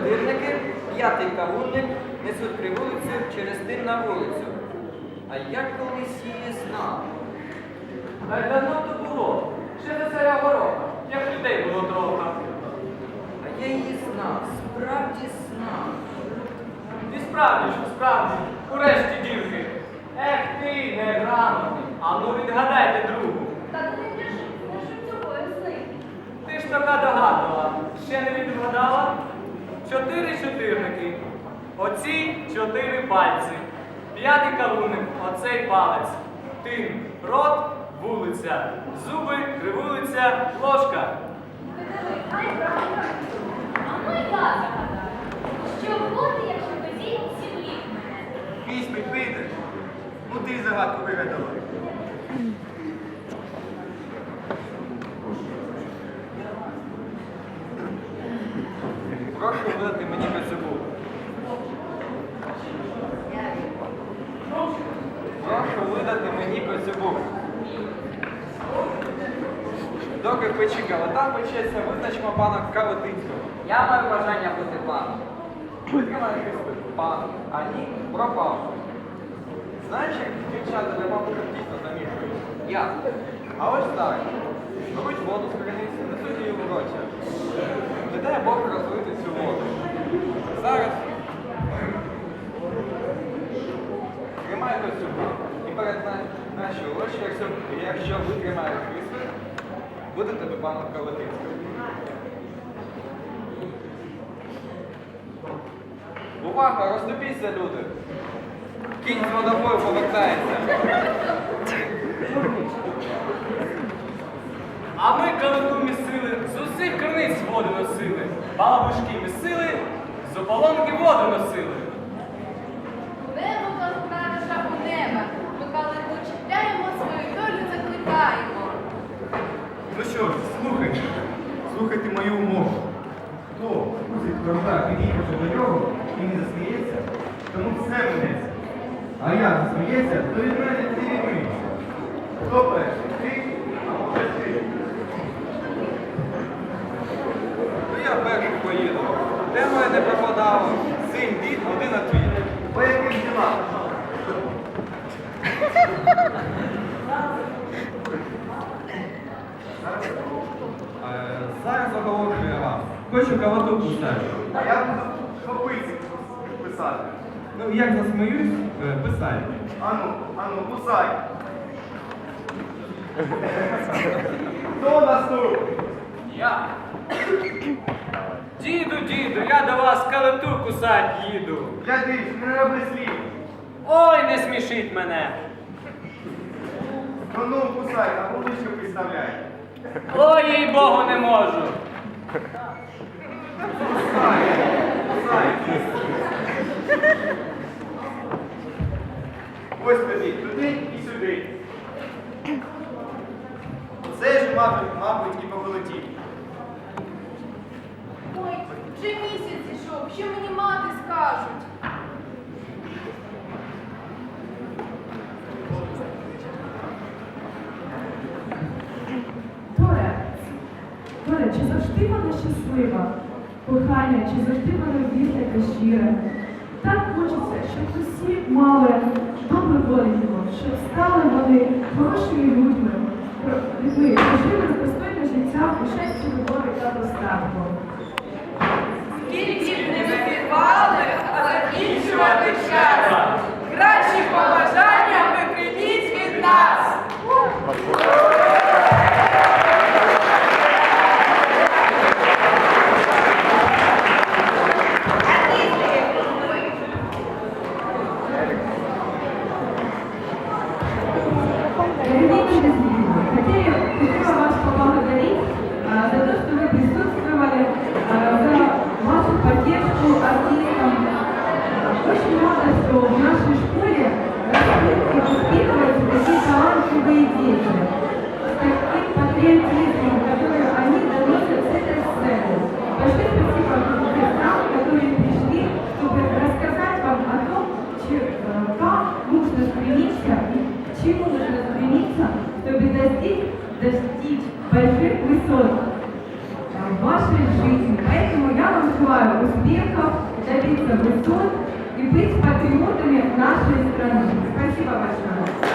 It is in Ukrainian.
чотирники, п'ятий кавунник несуть кривулицю через тин на вулицю. А я колись її знав. Й давно то було. Ще за царя гороха, як людей було трохи. А я її знав, справді знав. І справді, що справді, урешті дівки. Ех ти, неграмотний. А ну відгадайте другу. Та ти не не цього сни. Ти ж така догадувала. Ще не відгадала? Чотири чотирники. Оці чотири пальці. П'ятий кавуник, оцей палець. Тин, рот, вулиця. Зуби, кривулиця, ложка. А я загадаю. Що буде, якщо безій сім'ї мене? Візьми, піде. Ну ти загадку вигадала. Прошу видати мені коцюбу. Прошу видати мені коцюбу. Доки печі кавота печеться, визначимо пана Кавотинського. Я маю бажання бути паном. Пан, а ні, пропав. Знаєш, як дівчата для бабушок дійсно замішують? Як? А ось так. Беруть воду з криниці, несуть її в роті. Не дай Бог розлити цю воду. Зараз тримай до цього. І перед на- наші очі, якщо, якщо ви тримаєте Христос, буде тебе паном Калатинським. Увага, розступіться, люди! Кінь з водобою повертається. А ми калиту місили, з усіх криниць воду носили. Бабушки місили, з ополонки воду носили. Небо калка шапу неба. Ми калику свою долю закликаємо. Ну що ж, слухайте. Слухайте мою умову. Хто мусить корота підійде до нього і не засміється, тому все минеться. А як засміється, то від мене ти відміниться. Хто перший? Ти або ти? Ну я перший поїду. Де моє Зараз оголошую вам. Хочу кавату писати. А я хопиці писати. Ну, як засміюсь, е, писай. Ану, ану, кусай. Хто наступний? Я. Діду, діду, я до вас калиту кусать їду. Гляди, не роби слів. Ой, не смішіть мене. Ну ну, кусай, а вуличку підставляй. Ой, їй Богу, не можу. Ось тобі, туди і сюди. Це ж, мабуть, мабуть, і повелетів. Ой, вже місяць ішов, що мені мати скажуть? Торе, чи завжди вона щаслива? Кохання, чи завжди вона вірна та щира? Так хочеться, щоб усі мали добре волю, щоб стали вони хорошими людьми, людьми, прожили достойне життя у щасті, боїться, чему нужно стремиться, чтобы достичь, достичь больших высот в вашей жизни. Поэтому я вам желаю успехов, добиться высот и быть патриотами нашей страны. Спасибо большое.